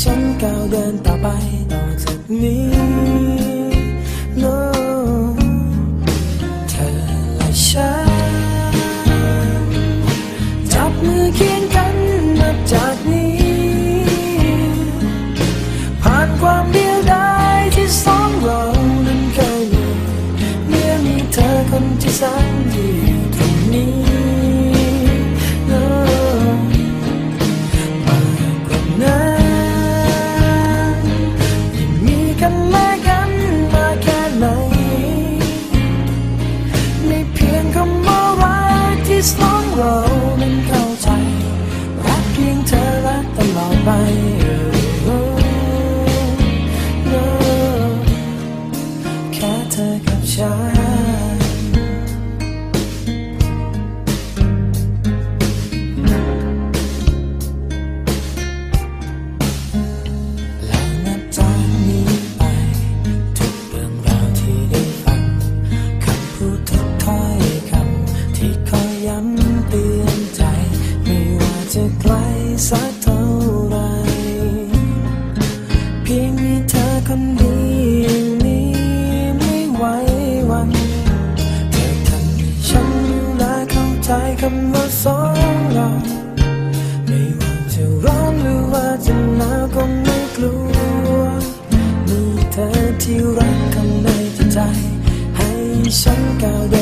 ฉันก้าวเดินต่อไปต่อจากนี้ ฉัน แล้วนับจากนี้ไป ทุกเรื่องราวที่ได้ฟัง คำพูดทุกถ้อยคำ ที่คอยย้ำเตือนใจ ไม่ว่าจะไกลสัก ใจคำว่าสองเราไม่ว่าจะร้อนหรือว่าจะหนาวก็ไม่กลัว มีเธอที่รักข้างในจิตใจ ให้ฉันก้าวเดิน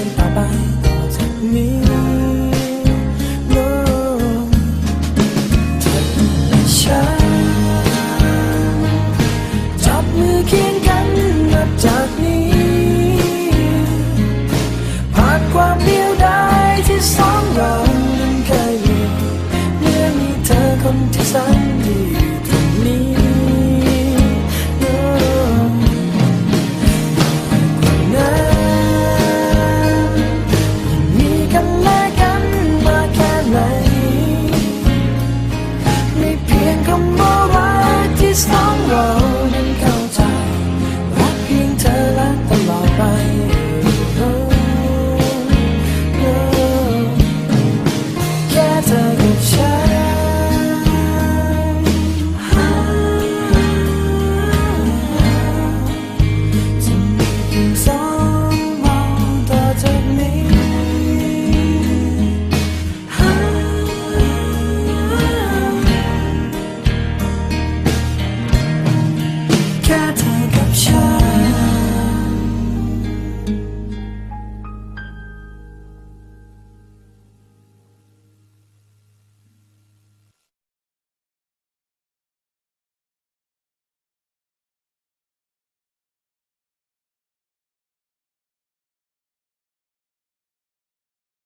น from design